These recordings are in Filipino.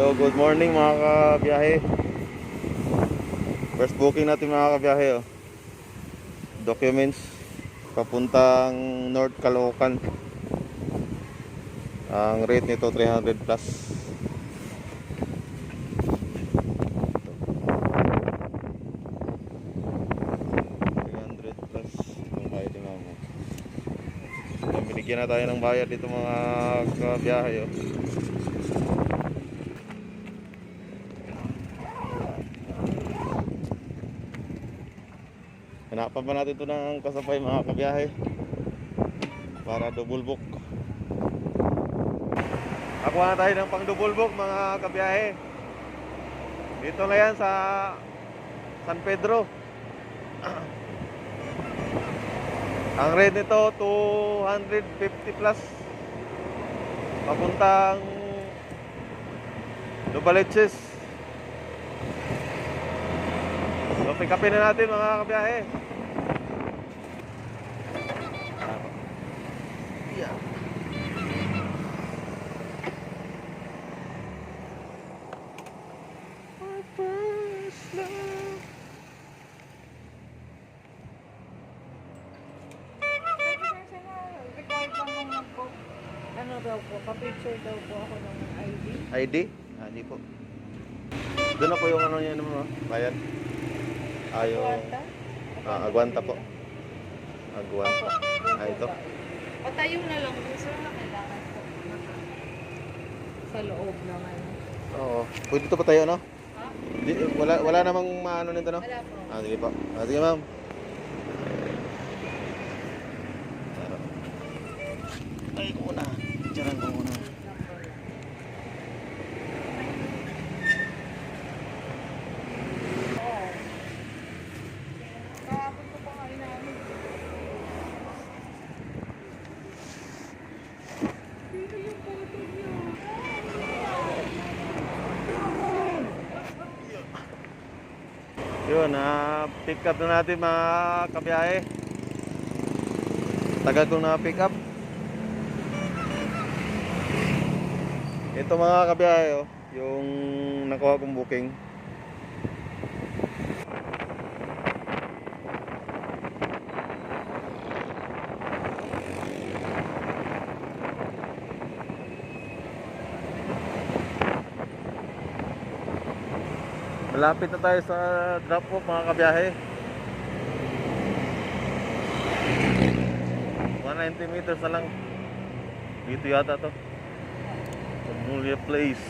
Yo, good morning mga kabiyahe. First booking natin mga kabiyahe oh. Documents papuntang North Caloocan. Ang rate nito 300 plus. $300 plus ang bayad ni mama. Ayan, Binigyan na tayo ng bayad dito mga kabiyahe oh. Hanapan pa natin ito ng kasabay mga kabiyahe para double book. Nakuha na tayo ng pang double book mga kabiyahe. Dito na yan sa San Pedro. Ang rate nito 250 plus. Papuntang Novaliches. Pick upin na natin mga kabiyahe. Yeah. My first love. Ano daw po, pa-picture daw po ako ng ID. ID? Ah, di po. Doon na po yung ano niya naman, bayan. Ah, yung... Aguanta? Ah, Aguanta po. Aguanta. Ah, ito. Patayo na lang sir, na kailangan po. Sa loob naman. Oo. Pwede ito pa tayo, no? Ha? Di, wala, wala namang maano nito, no? Wala po. Ah, sige po. Ah, sige, ma'am. Ay, ko na. Diyan ko muna. Oo. Kahapon ko pa nga inaano. Dito yung photo niyo. Yun, ah, pick up na natin mga kabiyahe. Tagal kong na pick up. Ito mga kabiyahe, oh, yung nakuha kong booking. Malapit na tayo sa drop off mga kabiyahe. 190 meters na lang. Dito yata to. Pamulia Place.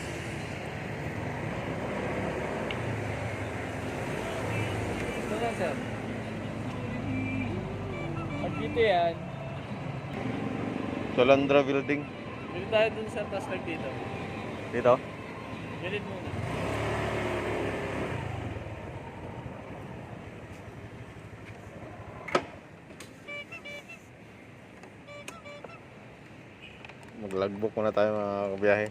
Ito na, sir. Pag dito yan, Solandra Building. dito tayo dun sa taas nag dito. Dito. Ganit muna. Mag-logbook muna tayo mga kabiyahe.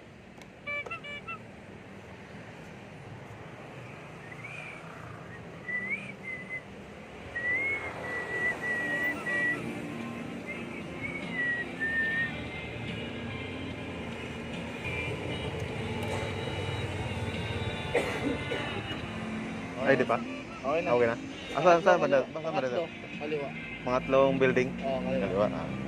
Ay, di pa? Okay na. Okay na. Asan, saan ba? Saan ba? Pangatlo, kaliwa. Pangatlong building? Oo, kaliwa. Kaliwa. Ah.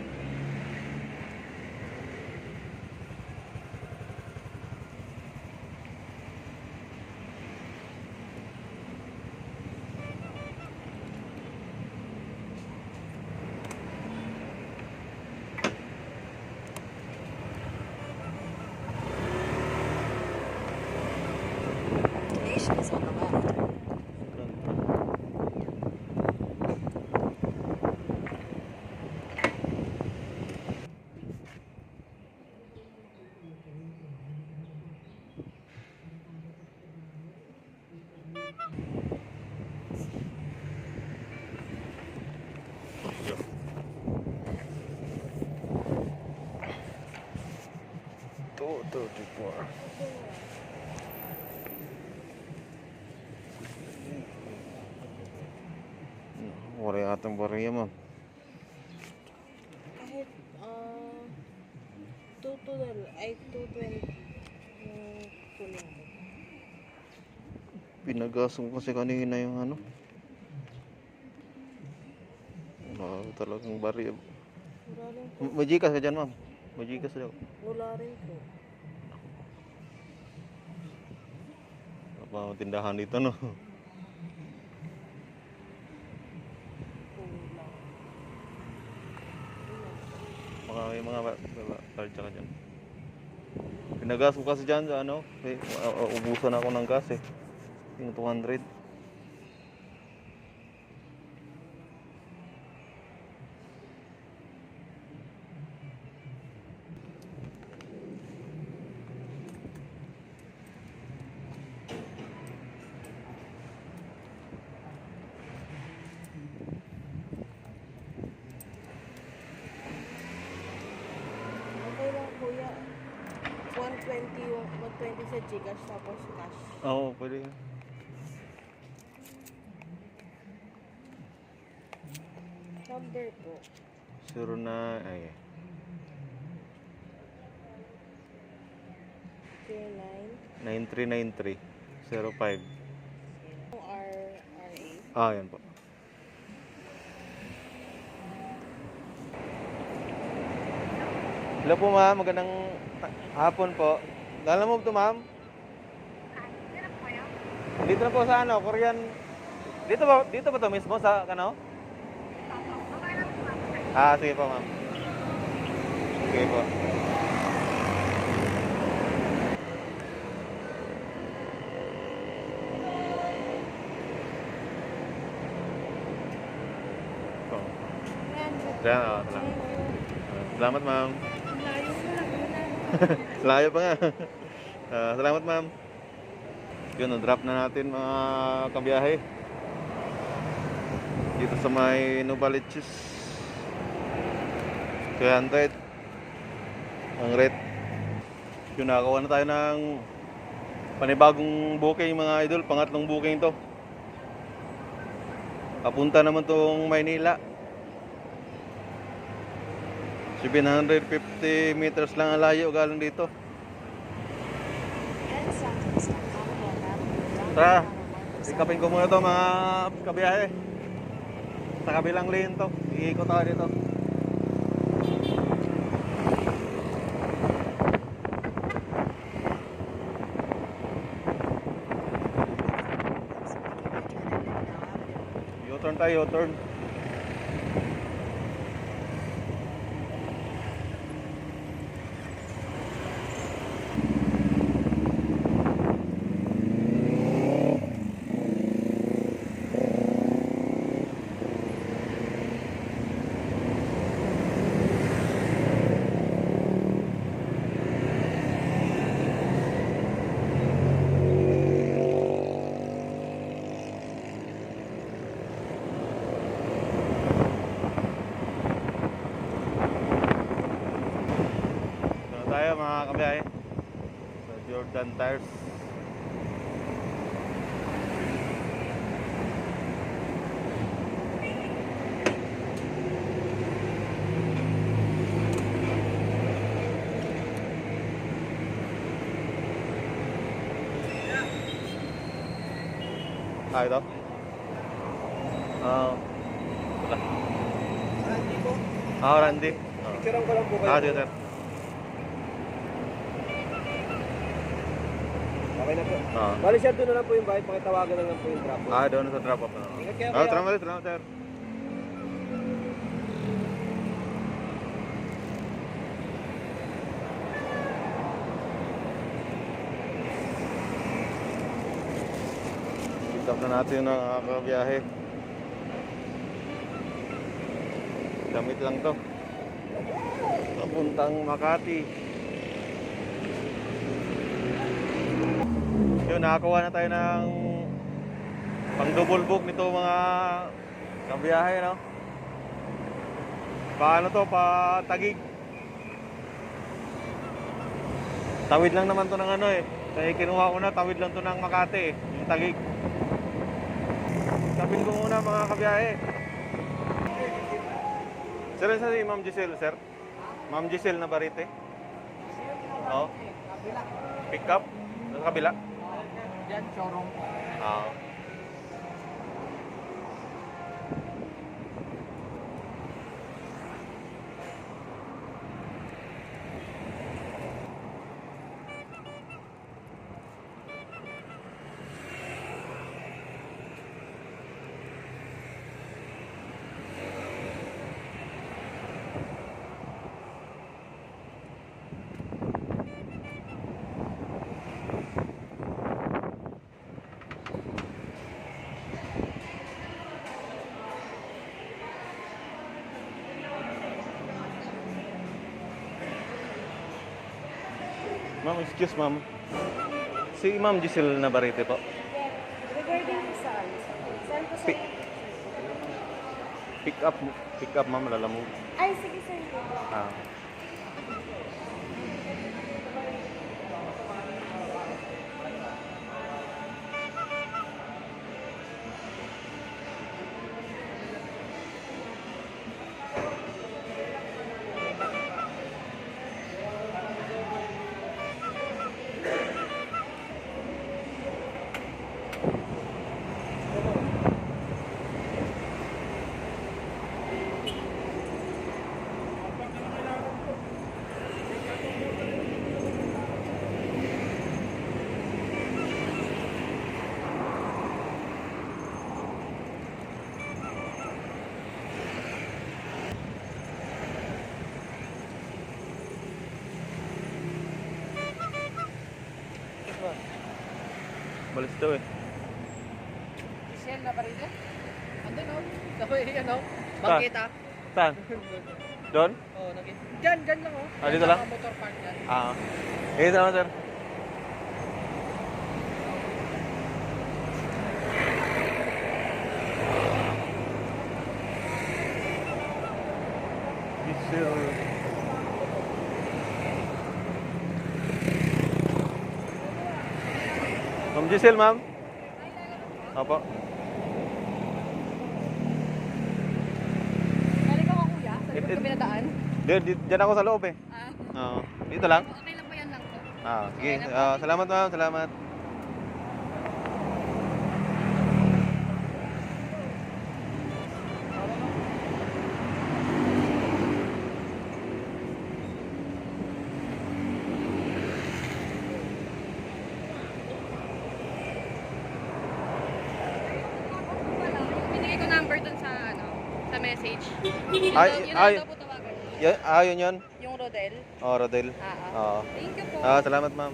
Wala atang bariya mo. Kahit, ah, 2 to ay 220 yung kulang ko. Pinagas ko kasi kanina yung ano. Wala talagang bari. Wala rin po. M- Majikas ka dyan, ma'am. Majikas daw. Wala rin po. Apa tindahan dito, no? Mga may mga card ka dyan. Pinagas ko kasi dyan ano. Uh, uh, ubusan ako ng gas eh. Yung 200. Okay lang kuya. 120 yung 120 sa Gcash tapos cash. Oo, pwede. yan. Number po. Zero na, ay, 39 9393 05. R RA. Ah, yan po. Hello po ma'am, magandang hapon po. Dala mo ito ma'am? Dito na po sa ano, Korean. Dito ba, dito ba to mismo sa ano? Ah, sige po ma'am. Sige po. Po. Yan, oh, salamat. Salamat ma'am. Layo pa nga. Ah, salamat ma'am. Yun, drop na natin mga kabiyahe. Dito sa may Novaliches. 300. Ang rate. Yun, nakakuha na tayo ng panibagong booking mga idol. Pangatlong booking to. Papunta naman tong Maynila. 750 meters lang ang layo galing dito. Tara, ikapin ko muna to mga kabiyahe. Sa kabilang lane to. Iikot ako dito. U-turn tayo, U-turn. Dito tayo kabiyahe. Sa Jordan Tires. Ah, ito? Ah, wala. Randy po. Ah, Randy. Ah. Kayo. Ah, dito. Okay na po. Ah. Bali sir, doon na lang po yung bahay. Pakitawagan na lang po yung drop. Ah, doon sa drop off na. Ingat kayo, Ah, kuya. tara sir. Up na natin ang uh, kabiyahe. Gamit lang to. Papuntang Makati. Yun, nakakuha na tayo ng pang double book nito mga kabiyahe, no? Paano to? Pa tagig. Tawid lang naman to ng ano eh. Kaya kinuha ko na, tawid lang to ng Makati eh. Yung tagig. Sabihin ko muna mga kabiyahe. Sir, sa si Ma'am Giselle, sir? Ma'am Giselle na barite? Oo. Pick up? Sa kabila? Diyan, showroom. Ah. Ma'am, excuse ma'am. Si Ma'am Giselle Navarrete po. Regarding po saan? Saan po sa... Pi- Pick up, pick up ma'am, lalamog. Ay, sige sir. Ah. Daw eh. Michelle na pa rin yan? Andun o. Ako eh, ano? Bangkita. Saan? Doon? Oo, oh, nakita. Diyan, diyan lang oh. Ah, dito lang? Motor park yan. Ah. Eh, naman sir. Giselle. Giselle, ma'am. Apo. Galing ka kuya? Sa likod it- kami nadaan? Diyan, diyan ako sa loob eh. Ah, Oo. dito lang? okay lang po yan lang po. Ah, sige. Ah, salamat ma'am, salamat. Binigay ko number dun sa ano, sa Yun Ay, yun ay. Yan, ah, yun yun. Yung Rodel. Oh, Rodel. Ah, ah. Oo. Thank you po. Ah, salamat ma'am.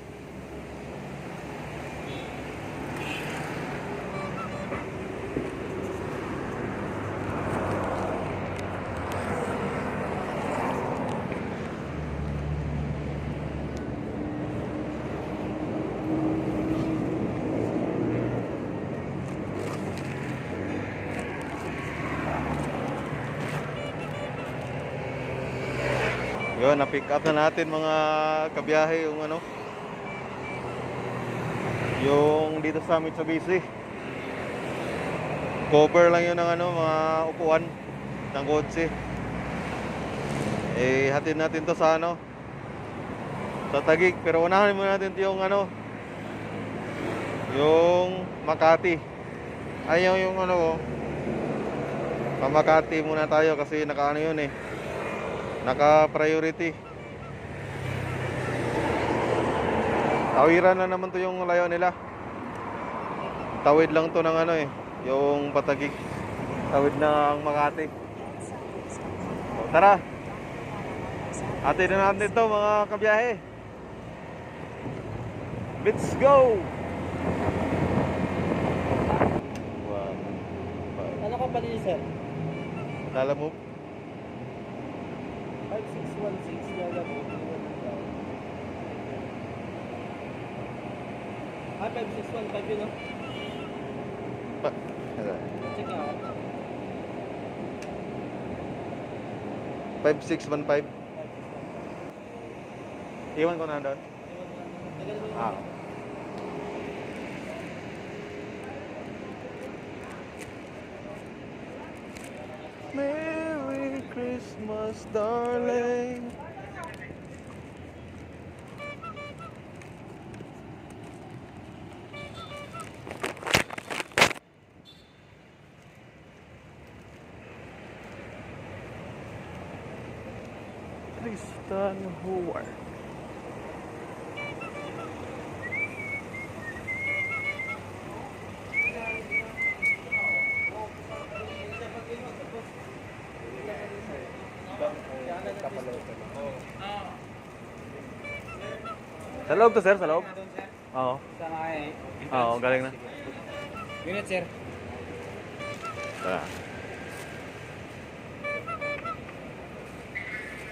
Yun, na-pick up na natin mga kabiyahe yung ano. Yung dito sa Mitsubishi. Cover lang yun ng ano, mga upuan ng kotse. Eh, hatid natin to sa ano, sa Tagig. Pero unahan muna natin yung ano, yung Makati. Ayaw yung ano ko. Pa Makati muna tayo kasi naka ano yun eh. Naka-priority. Tawiran na naman to yung layo nila. Tawid lang to ng ano eh, yung Patagig. Tawid ng Makati. O, tara. Atin na natin ito mga kabiyahe. Let's go! Ano ka pala sir? Lala mo? Ah, 5615 yun oh. Pa. Check out. 5615. Iwan ko na doon. Ah. Merry Christmas, darling. Tristan Howard. Sa loob to, sir? Sa loob? Oo. Sa mga Oo, galing na. Unit, sir. Tara.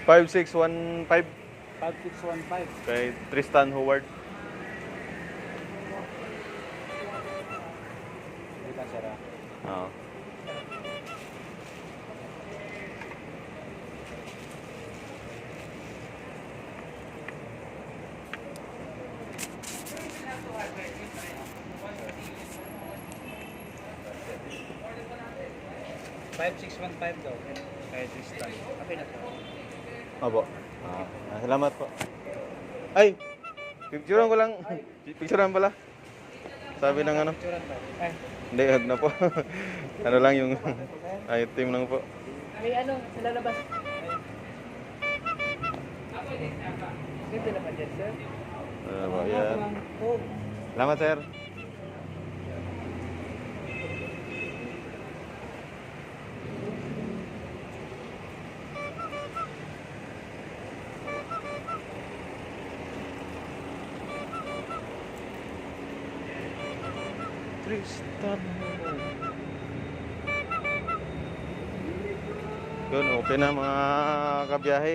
5615 5615. kay Tristan Howard. Picturean pala. Sabi ng ano. Ba? Hindi, huwag na po. ano lang yung item lang po. may ano, sila labas. Ganda naman dyan, sir. Ano po, yan. Salamat, sir. Okay na mga kabiyahe.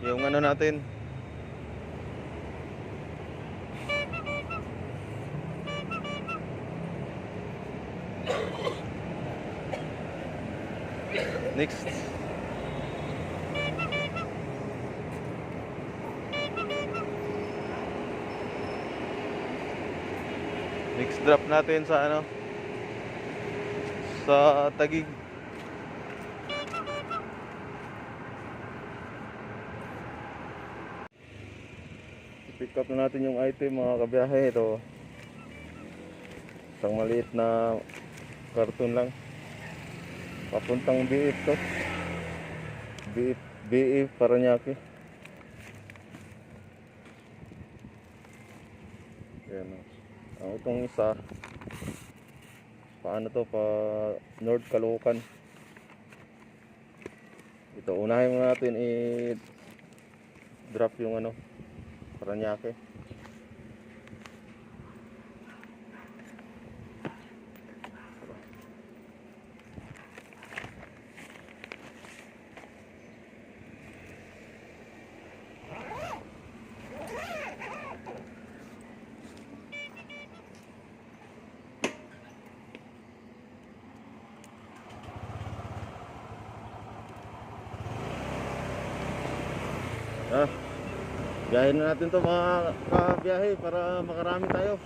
Yung ano natin, Next. Next drop natin sa ano? Sa Tagig. Pick up na natin yung item mga kabiyahe ito. Isang maliit na karton lang. Papuntang BF to. BF, BF Paranaque. Ayan o. Ang itong isa, paano to, pa North Caloocan. Ito, unahin muna natin i-drop yung ano, Paranaque. Ah, biyahin na natin to mga kabiyahe para makarami tayo.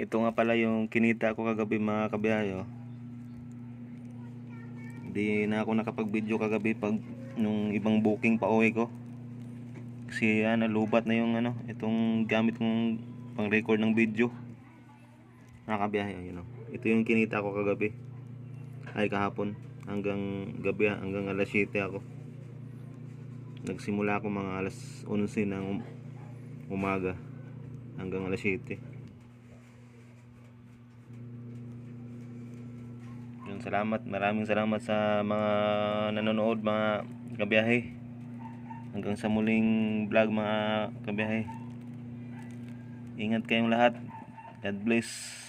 Ito nga pala yung kinita ko kagabi mga kabiyahe. Oh. Hindi na ako nakapag-video kagabi pag nung ibang booking pa uwi ko. Kasi ano, lubat na yung ano, itong gamit kong pang-record ng video. Nakakabiyahe, yun oh. Ito yung kinita ko kagabi. Ay kahapon hanggang gabi hanggang alas 7 ako. Nagsimula ako mga alas 11 ng um- umaga hanggang alas 7. Yun, salamat. Maraming salamat sa mga nanonood, mga kabiyahe. Hanggang sa muling vlog mga kabiyahe. Ingat kayong lahat. God bless.